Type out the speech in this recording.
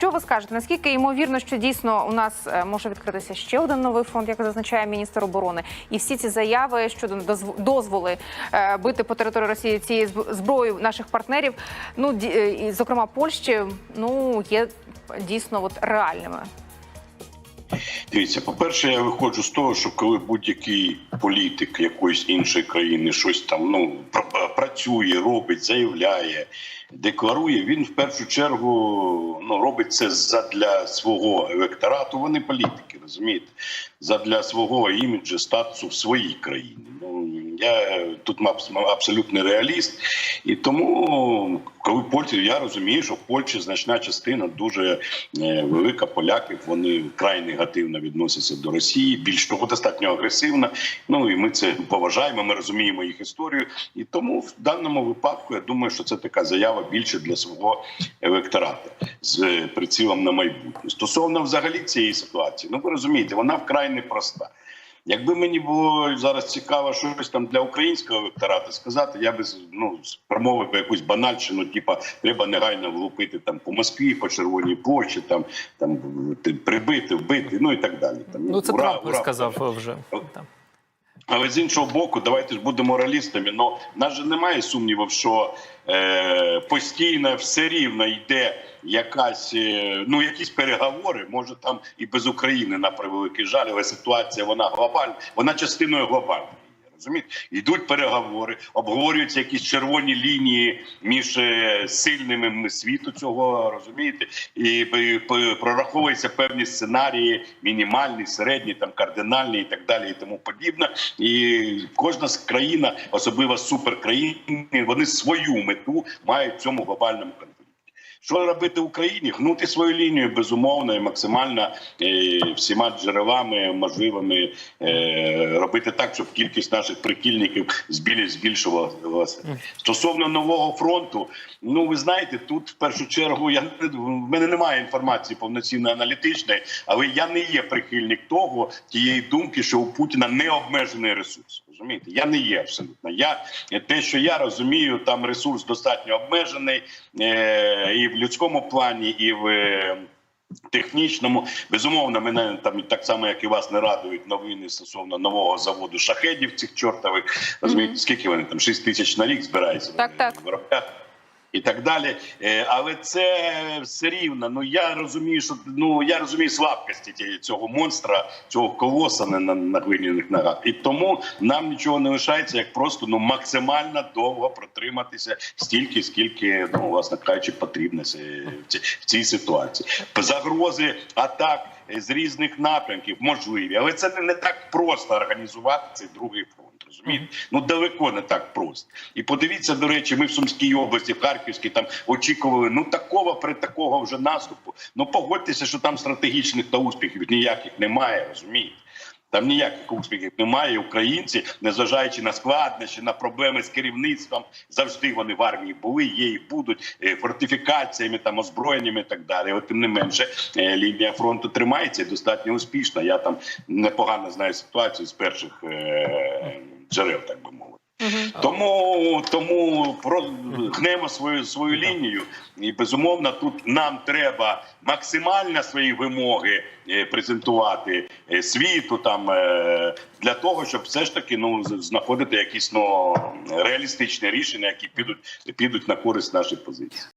Що ви скажете? Наскільки ймовірно, що дійсно у нас е, може відкритися ще один новий фронт, як зазначає міністр оборони, і всі ці заяви щодо дозв- дозволи е, бити по території Росії цією зброї наших партнерів, ну е, і, зокрема Польщі, ну є дійсно от реальними. Дивіться, по-перше, я виходжу з того, що коли будь-який політик якоїсь іншої країни щось там ну пр- працює, робить, заявляє, декларує, він в першу чергу ну робить це задля свого електорату. Вони політики, розумієте, задля свого іміджу, статусу в своїй країні. Я тут абс- абсолютний реаліст, і тому, коли Польща, я розумію, що в Польщі значна частина дуже е, велика поляків. Вони вкрай негативно відносяться до Росії. Більш того, достатньо агресивно. Ну і ми це поважаємо. Ми розуміємо їх історію. І тому в даному випадку я думаю, що це така заява більше для свого електората з е, прицілом на майбутнє. Стосовно взагалі цієї ситуації, ну ви розумієте, вона вкрай непроста. Якби мені було зараз цікаво щось там для українського електората сказати, я би ну промовив би якусь банальщину, типа треба негайно влупити там по Москві, по Червоній площі, там там прибити, вбити, ну і так далі. Там Ну це ура, Трамп ура. сказав вже. Там. Але з іншого боку, давайте ж будемо реалістами. Ну нас же немає сумнівів, що е, постійно все рівно йде якась е, ну якісь переговори. Може там і без України на превеликий жаль, але ситуація вона глобальна, вона частиною глобальної. Розумієте, йдуть переговори, обговорюються якісь червоні лінії між е, сильними світу цього розумієте, і прораховуються певні сценарії, мінімальні, середні, там кардинальні і так далі, і тому подібне. І кожна країна, особливо суперкраїни, вони свою мету мають в цьому глобальному конфлікті. Що робити Україні? Гнути свою лінію безумовно і максимально е, всіма джерелами можливими е, робити так, щоб кількість наших прихильників збіль- збільшувалася. Стосовно нового фронту, ну ви знаєте, тут в першу чергу я не- в мене немає інформації повноцінно аналітичної, але я не є прихильник того тієї думки, що у Путіна необмежений ресурс. Розумієте, я не є абсолютно. Я те, що я розумію, там ресурс достатньо обмежений е, і в людському плані, і в. е, Технічному безумовно мене там так само, як і вас, не радують новини стосовно нового заводу шахедів цих чортових. Розумієте, скільки вони там 6 тисяч на рік збираються Так, так. виробляти і так далі. Е, Але це все рівно. Ну я розумію, що ну я розумію слабкості цього монстра, цього колоса на, на, глиняних ногах. І тому нам нічого не лишається, як просто ну максимально довго протриматися стільки, скільки ну власне кажучи, потрібно в цій ситуації. Загрози атак з різних напрямків можливі, але це не, так просто організувати цей другий фронт. Розумієте? Ну далеко не так просто. І подивіться, до речі, ми в Сумській області, в Харківській там очікували ну такого при такого вже наступу. Ну погодьтеся, що там стратегічних та успіхів ніяких немає, розумієте? Там ніяких успіхів немає. Українці, незважаючи на складнощі, на проблеми з керівництвом, завжди вони в армії були, є і будуть е, фортифікаціями, там озброєннями і так далі. От тим не менше, е, лінія фронту тримається достатньо успішно. Я там непогано знаю ситуацію з перших е, джерел, так би мовити. Тому тому про гнемо свою свою лінію, і безумовно тут нам треба максимально свої вимоги е, презентувати е, світу там е, для того, щоб все ж таки ну знаходити якісь ну реалістичні рішення, які підуть підуть на користь нашої позиції.